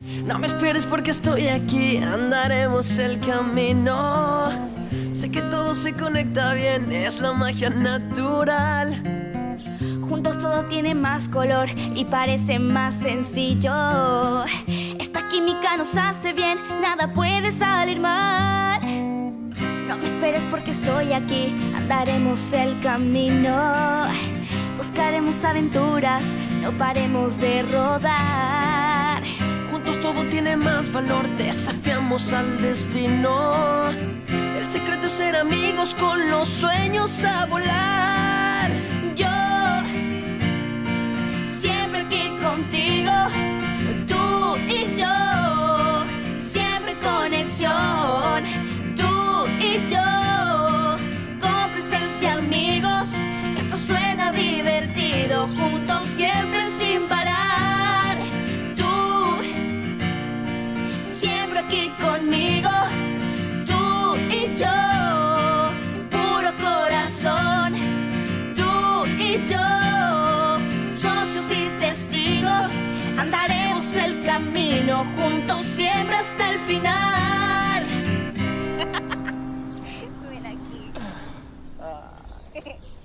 No me esperes porque estoy aquí, andaremos el camino. Sé que todo se conecta bien, es la magia natural. Juntos todo tiene más color y parece más sencillo. Esta química nos hace bien, nada puede salir mal. No me esperes porque estoy aquí, andaremos el camino. Buscaremos aventuras, no paremos de rodar. Más valor, desafiamos al destino. El secreto es ser amigos con los sueños a volar. Yo, siempre aquí contigo, tú y yo, siempre conexión, tú y yo, cómplices y amigos, esto suena divertido, juntos siempre aquí conmigo, tú y yo, puro corazón, tú y yo, socios y testigos, andaremos el camino juntos siempre hasta el final. Ven aquí.